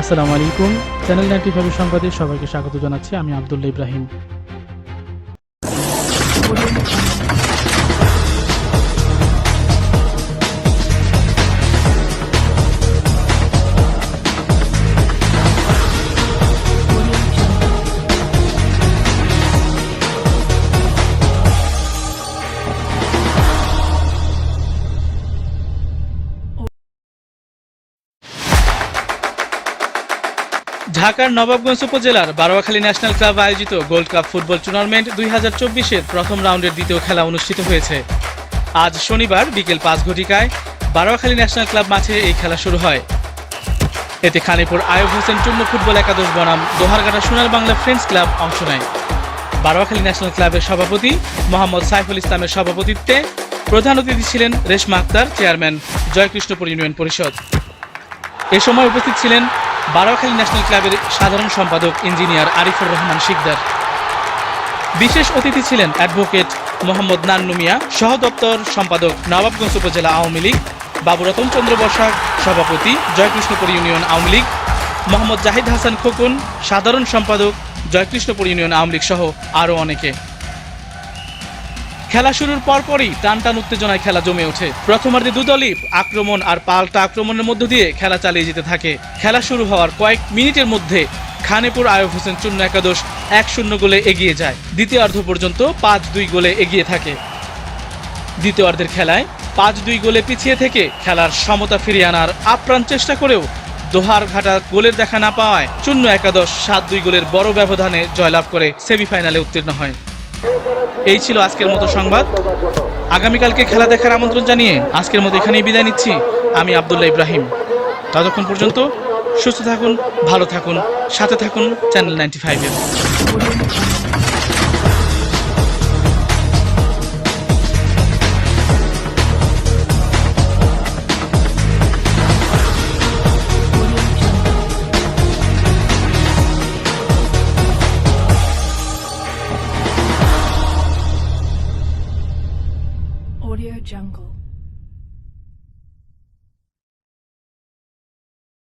আসসালামু আলাইকুম। Channel ninety five সংবাদে সবাইকে স্বাগত জানাচ্ছি। আমি আবদুল্লা ইব্রাহিম। ঢাকার নবাবগঞ্জ উপজেলার বারোয়াখালী ন্যাশনাল ক্লাব আয়োজিত গোল্ড কাপ ফুটবল টুর্নামেন্ট দুই হাজার চব্বিশের প্রথম রাউন্ডের দ্বিতীয় খেলা অনুষ্ঠিত হয়েছে। আজ শনিবার বিকেল পাঁচ ঘটিকায় বারোয়াখালী ন্যাশনাল ক্লাব মাঠে এই খেলা শুরু হয়। এতে খানিপুর আয়ুব হোসেন চূর্ণ ফুটবল একাদশ বনাম দোহারঘাটা সোনার বাংলা ফ্রেন্ডস ক্লাব অংশ নেয়। বারোয়াখালী ন্যাশনাল ক্লাবের সভাপতি মোহাম্মদ সাইফুল ইসলামের সভাপতিত্বে প্রধান অতিথি ছিলেন রেশমা আক্তার, চেয়ারম্যান জয়কৃষ্ণপুর ইউনিয়ন পরিষদ। এ সময় উপস্থিত ছিলেন বারোয়াখালী ন্যাশনাল ক্লাবের সাধারণ সম্পাদক ইঞ্জিনিয়ার আরিফুর রহমান শিকদার। বিশেষ অতিথি ছিলেন অ্যাডভোকেট মোহাম্মদ নান্নু মিয়া সহ দপ্তর সম্পাদক নবাবগঞ্জ উপজেলা আওয়ামী লীগ বাবুরতন চন্দ্র বসাক, সভাপতি জয়কৃষ্ণপুর ইউনিয়ন আওয়ামী লীগ, মোহাম্মদ জাহিদ হাসান খোকন, সাধারণ সম্পাদক জয়কৃষ্ণপুর ইউনিয়ন আওয়ামী লীগ সহ আরও অনেকে। খেলা শুরুর পরপরই টান টান উত্তেজনায় খেলা জমে ওঠে। প্রথমার্ধে দুদলই আক্রমণ আর পাল্টা আক্রমণের মধ্য দিয়ে খেলা চালিয়ে যেতে থাকে। খেলা শুরু হওয়ার কয়েক মিনিটের মধ্যে খানেপুর আয়ব হোসেন চূন্য একাদশ এক শূন্য গোলে এগিয়ে যায়। দ্বিতীয়ার্ধ পর্যন্ত পাঁচ দুই গোলে এগিয়ে থাকে। দ্বিতীয়ার্ধের খেলায় পাঁচ দুই গোলে পিছিয়ে থেকে খেলার সমতা ফিরিয়ে আনার আপ্রাণ চেষ্টা করেও দোহার ঘাটা গোলের দেখা না পাওয়ায় চূন্য একাদশ সাত দুই গোলের বড় ব্যবধানে জয়লাভ করে সেমিফাইনালে উত্তীর্ণ হয়। এই ছিল আজকের মতো সংবাদ। আগামীকালকে খেলা দেখার আমন্ত্রণ জানিয়ে আজকের মতো এখানেই বিদায় নিচ্ছি। আমি আবদুল্লাহ ইব্রাহিম। ততক্ষণ পর্যন্ত সুস্থ থাকুন, ভালো থাকুন, সাথে থাকুন চ্যানেল নাইনটি ফাইভের Jungle.